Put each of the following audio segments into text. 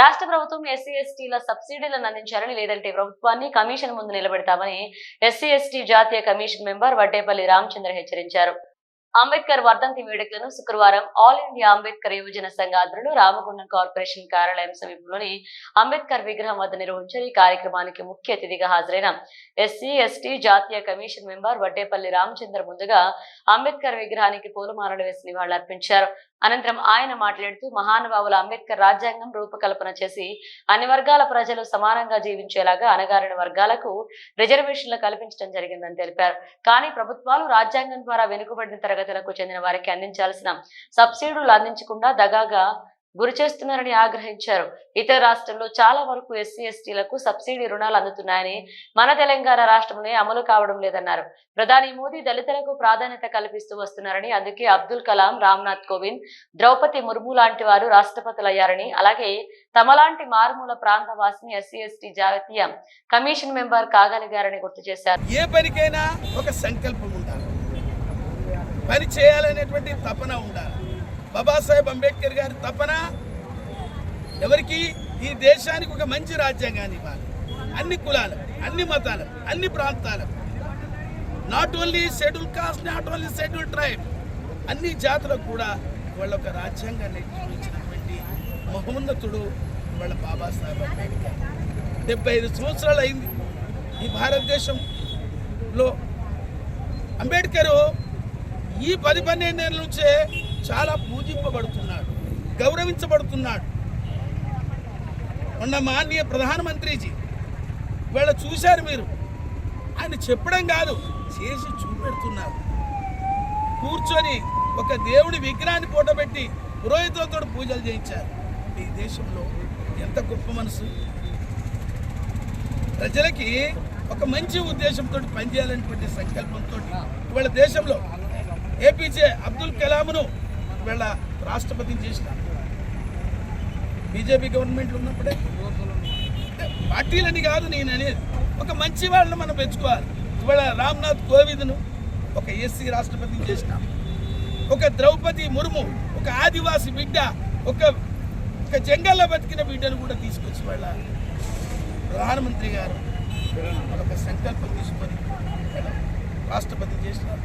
రాష్ట్ర ప్రభుత్వం ఎస్సీ ఎస్టీల సబ్సిడీలను అందించాలని లేదంటే ప్రభుత్వాన్ని కమిషన్ ముందు నిలబెడతామని ఎస్సీ ఎస్టీ జాతీయ కమిషన్ మెంబర్ వడ్డేపల్లి రామచంద్ర హెచ్చరించారు. అంబేద్కర్ వర్ధంతి వేడుకలను శుక్రవారం ఆల్ ఇండియా అంబేద్కర్ యువజన సంఘ ఆధ్వర్యంలో రామగుండం కార్పొరేషన్ కార్యాలయం సమీపంలోని అంబేద్కర్ విగ్రహం వద్ద నిర్వహించారు. ఈ కార్యక్రమానికి ముఖ్య అతిథిగా హాజరైన ఎస్సీ ఎస్టీ జాతీయ కమిషన్ మెంబర్ వడ్డేపల్లి రామచంద్ర ముందుగా అంబేద్కర్ విగ్రహానికి పూలమాలలు వేసి నివాళులర్పించారు. అనంతరం ఆయన మాట్లాడుతూ మహానుభావుల అంబేద్కర్ రాజ్యాంగం రూపకల్పన చేసి అన్ని వర్గాల ప్రజలు సమానంగా జీవించేలాగా అణగారిన వర్గాలకు రిజర్వేషన్లు కల్పించడం జరిగిందని తెలిపారు. కానీ ప్రభుత్వాలు రాజ్యాంగం ద్వారా వెనుకబడిన తరగతులకు చెందిన వారికి అందించాల్సిన సబ్సిడీలు అందించకుండా దగాగా గురి చేస్తున్నారని ఆగ్రహించారు. ఇతర రాష్ట్రంలో చాలా వరకు ఎస్సీ ఎస్టీలకు సబ్సిడీ రుణాలు అందుతున్నాయని మన తెలంగాణ రాష్ట్రంలో అమలు కావడం లేదన్నారు. ప్రధాని మోదీ దళితులకు ప్రాధాన్యత కల్పిస్తూ వస్తున్నారని అందుకే అబ్దుల్ కలాం రామ్నాథ్ కోవింద్ ద్రౌపది ముర్ము లాంటి వారు రాష్ట్రపతులయ్యారని అలాగే తమలాంటి మారుమూల ప్రాంత వాసిని ఎస్సీ ఎస్టీ జాతీయ కమిషన్ మెంబర్ కాగలిగారని గుర్తు చేశారు. ఏ పనికైనా ఒక సంకల్పం ఉండాలి. పని చేయాలనేటువంటి తపన ఉండాలి. బాబాసాహెబ్ అంబేద్కర్ గారి తపన ఎవరికి? ఈ దేశానికి ఒక మంచి రాజ్యాంగాన్ని ఇవ్వాలి. అన్ని కులాలు అన్ని మతాలు అన్ని ప్రాంతాలు. Not only scheduled caste not only scheduled tribe అన్ని జాతులకు కూడా వాళ్ళ ఒక రాజ్యాంగాన్ని ఇచ్చినటువంటి మహోన్నతుడు వాళ్ళ బాబాసాహెబ్ అంబేద్కర్. డెబ్బై ఐదు సంవత్సరాలు అయింది ఈ భారతదేశంలో. అంబేద్కర్ ఈ పది పన్నెండేళ్ళ నుంచే చాలా పూజింపబడుతున్నాడు గౌరవించబడుతున్నాడు. మొన్న మాన్య ప్రధానమంత్రిజీ ఇవాళ చూశారు మీరు ఆయన చెప్పడం కాదు చేసి చూపెడుతున్నారు. కూర్చొని ఒక దేవుడి విగ్రహాన్ని పూటబెట్టి పురోహితులతో పూజలు చేయించారు. ఈ దేశంలో ఎంత గొప్ప మనసు. ప్రజలకి ఒక మంచి ఉద్దేశంతో పనిచేయాలనేటువంటి సంకల్పంతో ఇవాళ దేశంలో ఏపీజే అబ్దుల్ కలాంను వేళ రాష్ట్రపతిని చేసిన బీజేపీ గవర్నమెంట్ ఉన్నప్పుడే? పార్టీలని కాదు నేను అనేది. ఒక మంచి వాళ్ళని మనం పెంచుకోవాలి. ఇవాళ రామ్నాథ్ కోవింద్ను ఒక ఎస్సీ రాష్ట్రపతిని చేసినాం. ఒక ద్రౌపది ముర్ము ఒక ఆదివాసి బిడ్డ ఒక ఒక జంగల్లో బతికిన బిడ్డను కూడా తీసుకొచ్చి వాళ్ళ ప్రధానమంత్రి గారు ఒక సంకల్పం తీసుకొని రాష్ట్రపతి చేసినారు.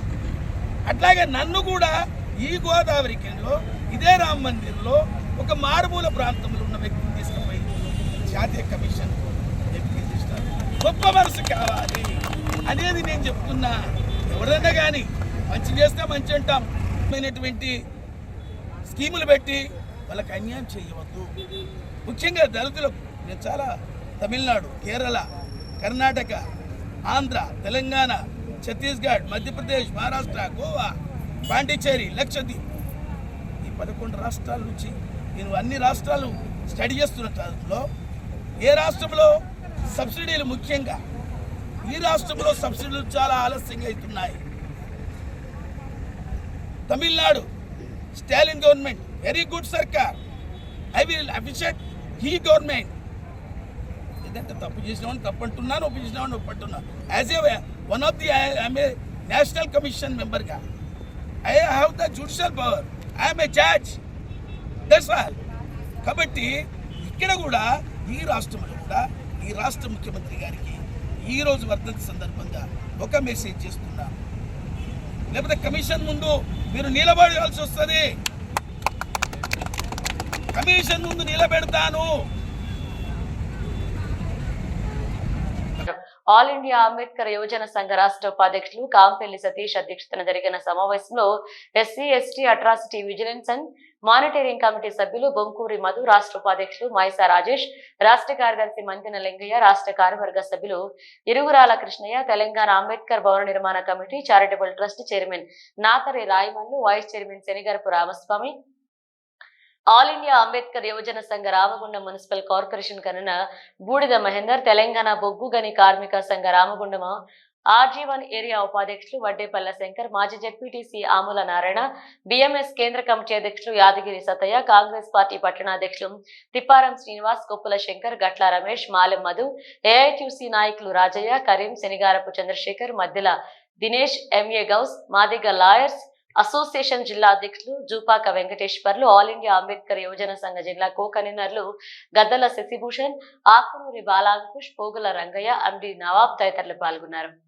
అట్లాగే నన్ను కూడా ఈ గోదావరి కిందలో ఇదే రామ మందిర్లో ఒక మారుమూల ప్రాంతంలో ఉన్న వ్యక్తిని తీసుకుపోయి జాతీయ కమిషన్ ఎంపిక గొప్ప మనసు కావాలి అనేది నేను చెప్తున్నా. ఎవరైనా కానీ మంచి చేస్తే మంచి అంటాం. అయినటువంటి స్కీములు పెట్టి వాళ్ళకి అన్యాయం చేయవద్దు. ముఖ్యంగా దళితులకు నేను చాలా తమిళనాడు కేరళ కర్ణాటక ఆంధ్ర తెలంగాణ ఛత్తీస్గఢ్ మధ్యప్రదేశ్ మహారాష్ట్ర గోవా పాండిచేరి లక్షద్వీప్. ఈ పదకొండు రాష్ట్రాల నుంచి నేను అన్ని రాష్ట్రాలు స్టడీ చేస్తున్న ఏ రాష్ట్రంలో సబ్సిడీలు ముఖ్యంగా ఈ రాష్ట్రంలో సబ్సిడీలు చాలా ఆలస్యంగా అవుతున్నాయి. Tamil Nadu Stalin government very good సర్కార్. I will appreciate he government. ఏదంటే తప్పు చేసినామని తప్పు అంటున్నాను ఒప్పు చేసినామని ఒప్పు అంటున్నాను as a one of the I'm a national commission మెంబర్గా. I have the judicial power I'm a judge that's all కాబట్టి ఇక్కడ కూడా ఈ రాష్ట్రంలో కూడా ఈ రాష్ట్ర ముఖ్యమంత్రి గారికి ఈ రోజు వర్ధంతి సందర్భంగా ఒక మెసేజ్ చేస్తున్నాను లేకపోతే కమిషన్ ముందు మీరు నిలబడాల్సి వస్తుంది. కమిషన్ ముందు నిలబెడతాను. ఆల్ ఇండియా అంబేద్కర్ యువజన సంఘ రాష్ట్ర ఉపాధ్యక్షులు కాంపెల్లి సతీష్ అధ్యక్షతన జరిగిన సమావేశంలో SC ST atrocity vigilance and monitoring committee సభ్యులు బొంకూరి మధు రాష్ట్ర ఉపాధ్యక్షులు మైసా రాజేష్ రాష్ట్ర కార్యదర్శి మంతిన లింగయ్య రాష్ట్ర కార్యవర్గ సభ్యులు ఇరుగురాల కృష్ణయ్య తెలంగాణ అంబేద్కర్ భవన నిర్మాణ committee charitable trust chairman Nathari Rayamallu vice chairman Shanigarapu Ramaswamy all India Ambedkar యువజన సంఘ రామగుండ మున్సిపల్ కార్పొరేషన్ కనున బూడిద మహేందర్ తెలంగాణ బొగ్గు గని కార్మిక సంఘ రామగుండం ఆర్జీవన్ ఏరియా ఉపాధ్యక్షులు వడ్డేపల్ల శంకర్ మాజీ జెడ్పీటీసీ ఆముల నారాయణ బిఎంఎస్ కేంద్ర కమిటీ అధ్యక్షులు యాదగిరి సతయ్య కాంగ్రెస్ పార్టీ పట్టణాధ్యక్షులు తిప్పారం శ్రీనివాస్ కొప్పుల శంకర్ గట్ల రమేష్ మాలెం మధు ఏఐటీసీ నాయకులు Rajaiah Karim Shanigarapu Chandrashekhar Madhyala Dinesh MA Gous Madiga lawyers association జిల్లా అధ్యక్షులు జూపాక వెంకటేశ్వర్లు ఆల్ ఇండియా అంబేద్కర్ యువజన సంఘ జిల్లా కో కన్వీనర్లు గద్దల శశిభూషణ్ ఆకునూరి బాలాంకుష్ పోగుల రంగయ్య అండి నవాబ్ తదితరులు పాల్గొన్నారు.